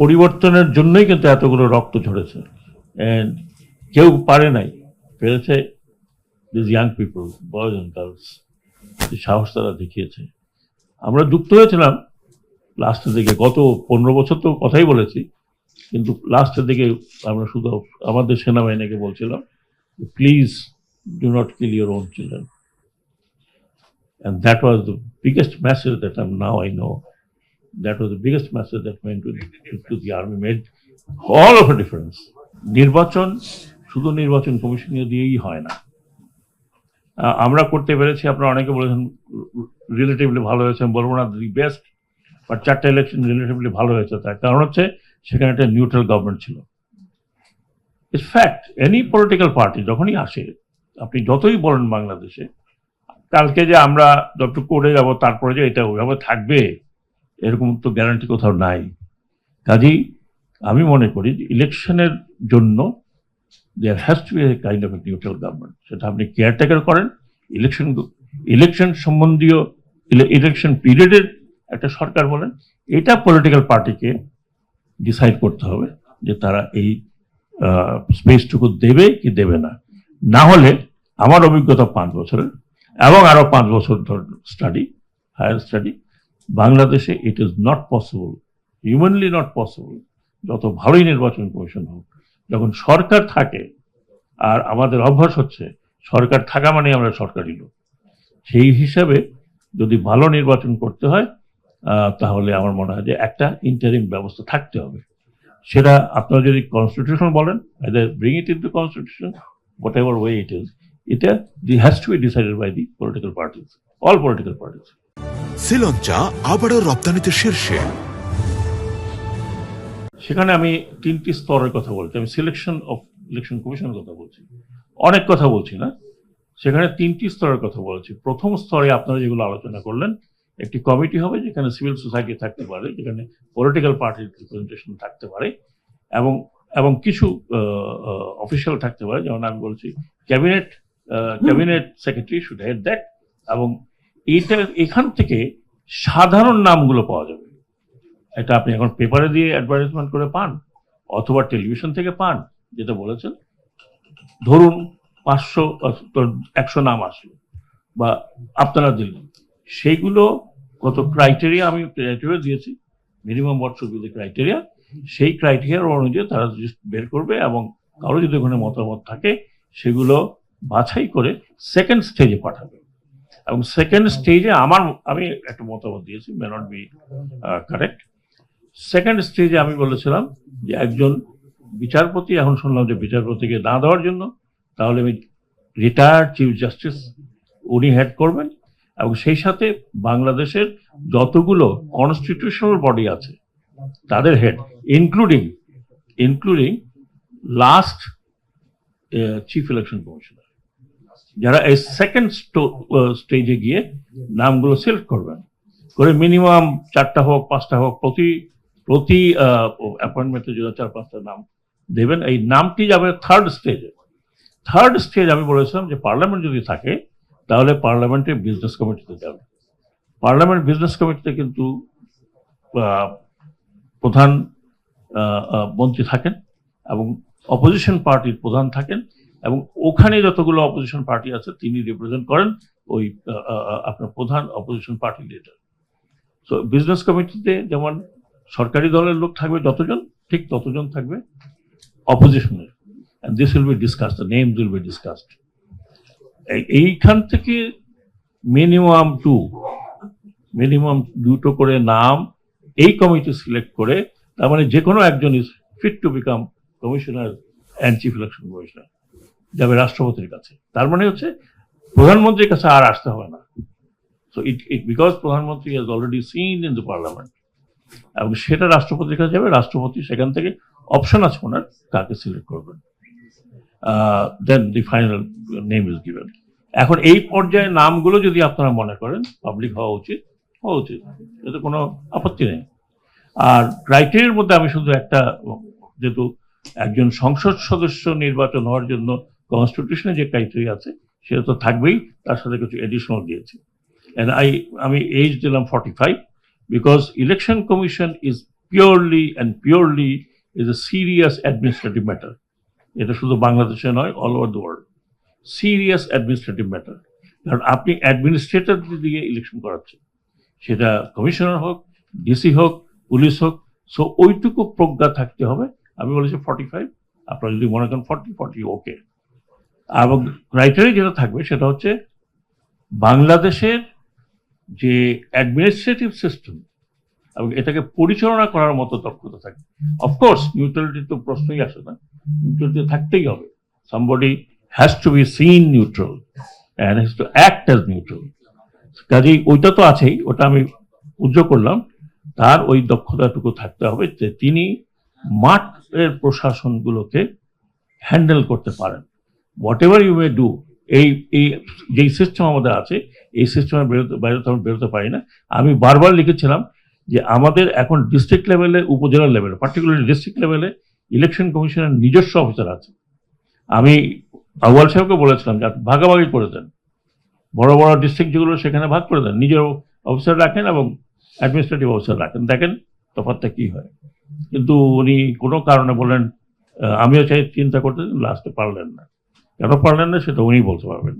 পরিবর্তনের জন্যই কিন্তু এতগুলো রক্ত ঝরেছে। কেউ পারে নাই পেরেছে this young people boys and girls যে সাহস তারা দেখিয়েছে। আমরা যুক্ত হয়েছিলাম লাস্টের দিকে গত পনেরো বছর তো কথাই বলেছি, কিন্তু লাস্টের দিকে আমরা শুধু আমাদের সেনাবাহিনীকে বলছিলাম please do not kill your own children And that was the biggest message that I'm, now I know. That was the biggest message that went to, to the army, made all of a difference. নির্বাচন শুধু নির্বাচন কমিশনীয় দিয়েই হয় না। আমরা করতে পেরেছি আপনারা অনেকে বলেছেন রিলেটিভলি ভালো হয়েছে বলব না দি বেস্ট বাট চারটা ইলেকশন রিলেটিভলি ভালো হয়েছে তার। কারণ হচ্ছে সেখানে একটা নিউট্রাল গভর্নমেন্ট ছিল। It's fact any political party যখনই আসে আপনি যতই বলেন বাংলাদেশে কালকে যে আমরা যতটুকু করে যাব তারপরে যে এটা ওইভাবে থাকবে এরকম তো গ্যারান্টি কোথাও নাই। কাজেই আমি মনে করি যে ইলেকশনের জন্য there has to be a kind of a neutral government সেটা আপনি কেয়ারটেকার করেন ইলেকশন ইলেকশন সম্বন্ধীয় ইলেকশন পিরিয়ডের একটা সরকার বলেন, এটা পলিটিক্যাল পার্টিকে ডিসাইড করতে হবে যে তারা এই স্পেসটুকু দেবে কি দেবে না। না হলে আমার অভিজ্ঞতা পাঁচ বছরের এবং আরও পাঁচ বছর ধর স্টাডি হায়ার স্টাডি বাংলাদেশে it is not possible humanly not possible যত ভালোই নির্বাচন কমিশন হোক, যখন সরকার থাকে, আর আমাদের অভ্যাস হচ্ছে, সরকার থাকা মানে আমরা সরকারি লোক। সেই হিসাবে যদি ভালো নির্বাচন করতে হয় তাহলে আমার মনে হয় যে একটা ইন্টারিম ব্যবস্থা থাকতে হবে। সেটা আপনারা যদি কনস্টিটিউশন বলেন bring it into constitution whatever way it is এটা the has to be decided by the political parties all political parties শ্রীলঞ্চা আবারও রপ্তানিতে শীর্ষে। সেখানে আমি তিনটি স্তরের কথা বলছি। আমি সিলেকশন অফ ইলেকশন কমিশনের কথা বলছি। অনেক কথা বলছি না। সেখানে তিনটি স্তরের কথা বলছি। প্রথম স্তরে আপনারা যেগুলো আলোচনা করলেন, একটি কমিটি হবে যেখানে সিভিল সোসাইটি থাকতে পারে, যেখানে পলিটিক্যাল পার্টির রিপ্রেজেন্টেশন থাকতে পারে, এবং এবং কিছু অফিসিয়াল থাকতে পারে। যেমন আমি বলছি cabinet cabinet secretary should head that এবং এইটা এখান থেকে সাধারণ নামগুলো পাওয়া যাবে। এটা আপনি এখন পেপারে দিয়ে অ্যাডভার্টাইজমেন্ট করে পান, অথবা টেলিভিশন থেকে পান, যেটা বলেছেন। ধরুন পাঁচশো একশো নাম আসলো, বা আপনারা দিলেন। সেইগুলো কত ক্রাইটেরিয়া আমি ক্রাইটেরিয়া দিয়েছি মিনিমাম বছর বিধি ক্রাইটেরিয়া সেই ক্রাইটেরিয়ার অনুযায়ী তারা বের করবে এবং কারও যদি ওখানে মতামত থাকে, সেগুলো বাছাই করে সেকেন্ড স্টেজে পাঠাবে। এবং সেকেন্ড স্টেজে আমার, আমি একটা মতামত দিয়েছি may not be correct second স্টেজে আমি বলেছিলাম যে একজন বিচারপতি, এখন শুনলাম যে বিচারপতিকে না দেওয়ার জন্য, তাহলে আমি রিটায়ার্ড চিফ জাস্টিস উনি হেড করবেন এবং সেই সাথে বাংলাদেশের যতগুলো কনস্টিটিউশনাল বডি আছে, তাদের head including including last chief election commissioner যারা এই সেকেন্ড স্টেজে গিয়ে নামগুলো সিলেক্ট করবেন। করে মিনিমাম চারটা হোক, পাঁচটা হোক, প্রতি প্রতি অ্যাপয়েন্টমেন্টে যদি চার, পাঁচটা নাম দেবেন, এই নামটি যাবে থার্ড স্টেজে থার্ড স্টেজ আমি বলেছিলাম যে পার্লামেন্ট যদি থাকে, তাহলে পার্লামেন্টে বিজনেস কমিটিতে যাবে। পার্লামেন্ট বিজনেস কমিটিতে কিন্তু প্রধান মন্ত্রী থাকেন এবং অপোজিশন পার্টির প্রধান থাকেন। এবং ওখানে যতগুলো অপোজিশন পার্টি আছে, তিনি রিপ্রেজেন্ট করেন ওই আপনার প্রধান opposition party leader so business কমিটিতে যেমন সরকারি দলের লোক থাকবে যতজন, ঠিক ততজন থাকবে অপোজিশনের be discussed, the names will be discussed. এই- এইখান থেকে মিনিমাম টু মিনিমাম দুটো করে নাম এই কমিটি সিলেক্ট করে, তার মানে যে কোনো একজন is fit to become commissioner and chief election commissioner যাবে রাষ্ট্রপতির কাছে। তার মানে হচ্ছে প্রধানমন্ত্রীর কাছে আর আসতে হবে না। সো ইট ইট বিকজ প্রধানমন্ত্রী has already seen in the parliament এবং সেটা রাষ্ট্রপতির কাছে যাবে, রাষ্ট্রপতি সেখান থেকে অপশন আছে ওনার কাকে সিলেক্ট করবেন। Then the final name is given এখন এই পর্যায়ে নামগুলো যদি আপনারা মনে করেন পাবলিক হওয়া উচিত হওয়া উচিত। এতে কোনো আপত্তি নেই। আর ক্রাইটেরিয়ার মধ্যে আমি শুধু একটা, যেহেতু একজন সংসদ সদস্য নির্বাচন হওয়ার জন্য কনস্টিটিউশনে যে ক্রাইটেরিয়া আছে, সেটা তো থাকবেই, তার সাথে কিছু এডিশনাল দিয়েছি। অ্যান্ড আই আমি এজ দিলাম forty five because election commission is purely and purely is a serious administrative matter এটা শুধু বাংলাদেশে নয় all over the world serious administrative matter কারণ আপনি অ্যাডমিনিস্ট্রেটর দিয়ে ইলেকশন করাচ্ছেন। সেটা কমিশনার হোক ডিসি হোক পুলিশ হোক সো ওইটুকু প্রজ্ঞা থাকতে হবে। আমি বলেছি ফর্টি ফাইভ আপনারা যদি মনে করেন ফর্টি ফর্টি ওকে এবং ক্রাইটেরিয়া যেটা থাকবে সেটা হচ্ছে বাংলাদেশের যে অ্যাডমিনিস্ট্রেটিভ সিস্টেম এবং এটাকে পরিচালনা করার মতো দক্ষতা থাকে। অফকোর্স নিউট্রালিটি তো প্রশ্নই আসে না। নিউট্রালিটি থাকতেই হবে। Somebody has to be seen neutral and has to act as neutral কাজেই ওইটা তো আছেই, ওটা আমি উজ্জ্ব করলাম। তার ওই দক্ষতাটুকু থাকতে হবে যে তিনি মাঠের প্রশাসনগুলোকে হ্যান্ডেল করতে পারেন। Whatever you may do এই এই যেই সিস্টেম আমাদের আছে এই সিস্টেমের বেরোতে বাইরে তো আমরা বেরোতে পারি না। আমি বারবার লিখেছিলাম যে আমাদের এখন ডিস্ট্রিক্ট লেভেলে উপজেলা লেভেলে পার্টিকুলারলি ডিস্ট্রিক্ট লেভেলে ইলেকশন কমিশনের নিজস্ব অফিসার আছে। আমি আউয়াল সাহেবকে বলেছিলাম যে আপনি ভাগাভাগি করে দেন। বড় বড় ডিস্ট্রিক্ট যেগুলো সেখানে ভাগ করে দেন। নিজের অফিসার রাখেন এবং অ্যাডমিনিস্ট্রেটিভ অফিসার রাখেন। দেখেন তফাৎটা কি হয়। কিন্তু উনি কোনো কারণে বললেন আহ, আমিও চাই চিন্তা করতে লাস্টে পারলেন না। কেন পারলেন না সেটা উনি বলতে পারবেন।